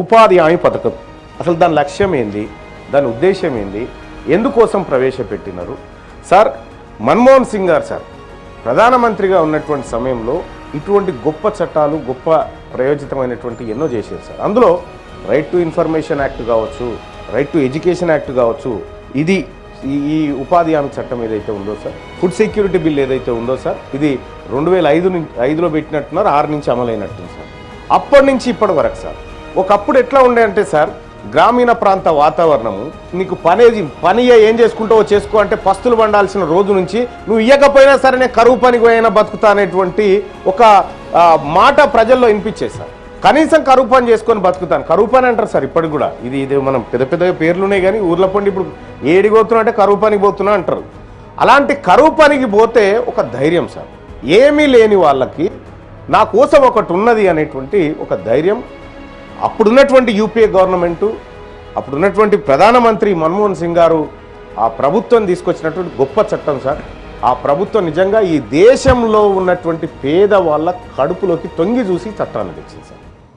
ఉపాధి హామీ పథకం. అసలు దాని లక్ష్యం ఏంది? దాని ఉద్దేశం ఏంది? ఎందుకోసం ప్రవేశపెట్టినారు? సార్ మన్మోహన్ సింగ్ గారు సార్ ప్రధానమంత్రిగా ఉన్నటువంటి సమయంలో ఇటువంటి గొప్ప చట్టాలు గొప్ప ప్రయోజితమైనటువంటి ఎన్నో చేశారు సార్. అందులో రైట్ టు ఇన్ఫర్మేషన్ యాక్ట్ కావచ్చు రైట్ టు ఎడ్యుకేషన్ యాక్ట్ కావచ్చు ఇది ఈ ఉపాధి హామీ చట్టం ఏదైతే ఉందో సార్ ఫుడ్ సెక్యూరిటీ బిల్ ఏదైతే ఉందో సార్ ఇది రెండు వేల ఐదు ఐదులో పెట్టినట్టున్నారు ఆరు నుంచి అమలైనట్టుంది సార్. అప్పటి నుంచి ఇప్పటి వరకు సార్ ఒకప్పుడు ఎట్లా ఉండే అంటే సార్ గ్రామీణ ప్రాంత వాతావరణము నీకు పనేది పని ఏం చేసుకుంటావో చేసుకో అంటే పస్తులు పండాల్సిన రోజు నుంచి నువ్వు ఇయ్యకపోయినా సరే నేను కరువు పనికి పోయినా బతుకుతా అనేటువంటి ఒక మాట ప్రజల్లో వినిపించేది సార్. కనీసం కరువు పని చేసుకొని బతుకుతాను. కరువు పని అంటారు సార్ ఇప్పటికి కూడా. ఇది ఇది మనం పెద్ద పెద్ద పేర్లు ఉన్నాయి కానీ ఊర్ల పండి ఇప్పుడు ఏడికి పోతున్నా అంటే కరువు పనికి పోతున్నా అంటారు. అలాంటి కరువు పనికి పోతే ఒక ధైర్యం సార్. ఏమీ లేని వాళ్ళకి నా కోసం ఒకటి ఉన్నది అనేటువంటి ఒక ధైర్యం అప్పుడున్నటువంటి యూపీఏ గవర్నమెంటు అప్పుడున్నటువంటి ప్రధానమంత్రి మన్మోహన్ సింగ్ గారు ఆ ప్రభుత్వం తీసుకొచ్చినటువంటి గొప్ప చట్టం సార్. ఆ ప్రభుత్వం నిజంగా ఈ దేశంలో ఉన్నటువంటి పేద వాళ్ళ కడుపులోకి తొంగి చూసి చట్టాన్ని తెచ్చింది సార్.